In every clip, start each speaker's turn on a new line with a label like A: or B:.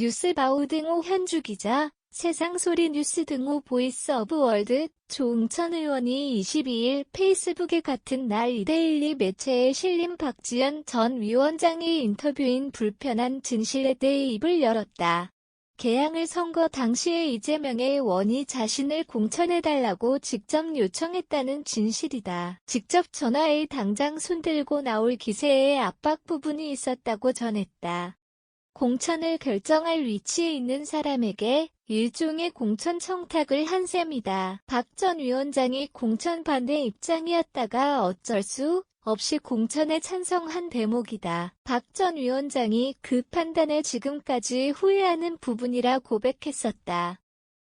A: 뉴스바우 등호 현주 기자, 세상소리 뉴스 등호 보이스 오브 월드, 조응천 의원이 22일 페이스북에 같은 날 이데일리 매체에 실린 박지원 전 위원장의 인터뷰인 불편한 진실에 대해 입을 열었다. 개항을 선거 당시에 이재명의 원이 자신을 공천해달라고 직접 요청했다는 진실이다. 직접 전화에 당장 손들고 나올 기세에 압박 부분이 있었다고 전했다. 공천을 결정할 위치에 있는 사람에게 일종의 공천 청탁을 한 셈이다. 박 전 위원장이 공천 반대 입장이었다가 어쩔 수 없이 공천에 찬성한 대목이다. 박 전 위원장이 그 판단에 지금까지 후회하는 부분이라 고백했었다.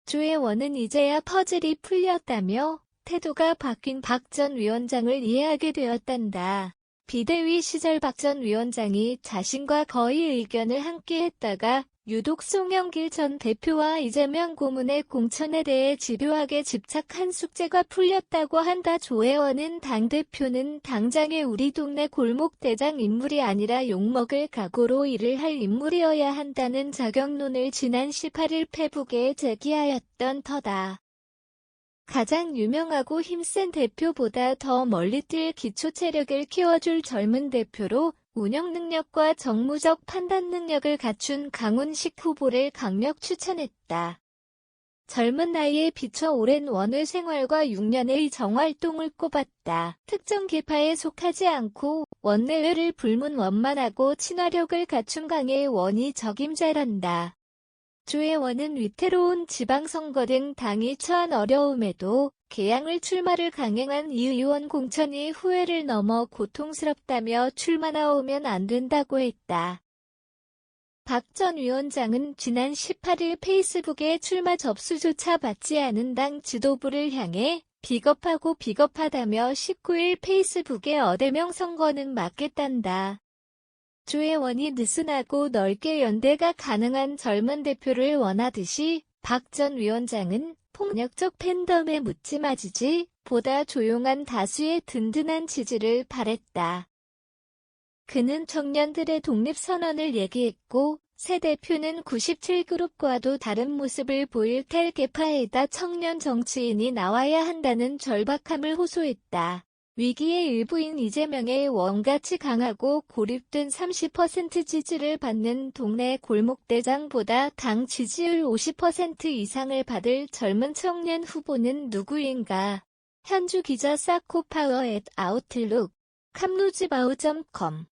A: 조혜원은 이제야 퍼즐이 풀렸다며 태도가 바뀐 박 전 위원장을 이해하게 되었단다. 비대위 시절 박 전 위원장이 자신과 거의 의견을 함께 했다가 유독 송영길 전 대표와 이재명 고문의 공천에 대해 집요하게 집착한 숙제가 풀렸다고 한다. 조혜원은 당대표는 당장의 우리 동네 골목대장 인물이 아니라 욕먹을 각오로 일을 할 인물이어야 한다는 자격론을 지난 18일 페북에 제기하였던 터다. 가장 유명하고 힘센 대표보다 더 멀리 뛸 기초 체력을 키워줄 젊은 대표로 운영 능력과 정무적 판단 능력을 갖춘 강훈식 후보를 강력 추천했다. 젊은 나이에 비춰 오랜 원외 생활과 6년의 정활동을 꼽았다. 특정 계파에 속하지 않고 원내외를 불문 원만하고 친화력을 갖춘 강의 원이 적임자란다. 조혜원은 위태로운 지방선거 등 당이 처한 어려움에도 개항을 출마를 강행한 이 의원 공천이 후회를 넘어 고통스럽다며 출마 나오면 안 된다고 했다. 박 전 위원장은 지난 18일 페이스북에 출마 접수조차 받지 않은 당 지도부를 향해 비겁하고 비겁하다며 19일 페이스북에 어대명 선거는 막겠단다. 조혜원이 느슨하고 넓게 연대가 가능한 젊은 대표를 원하듯이 박 전 위원장은 폭력적 팬덤에 묻지마 지지 보다 조용한 다수의 든든한 지지를 바랬다. 그는 청년들의 독립선언을 얘기했고 새 대표는 97그룹과도 다른 모습을 보일 텔개파에다 청년 정치인이 나와야 한다는 절박함을 호소했다. 위기의 일부인 이재명의 원같이 강하고 고립된 30% 지지를 받는 동네 골목대장보다 당 지지율 50% 이상을 받을 젊은 청년 후보는 누구인가? 현주 기자 사코파워 앳 아웃룩 캄루지바우.com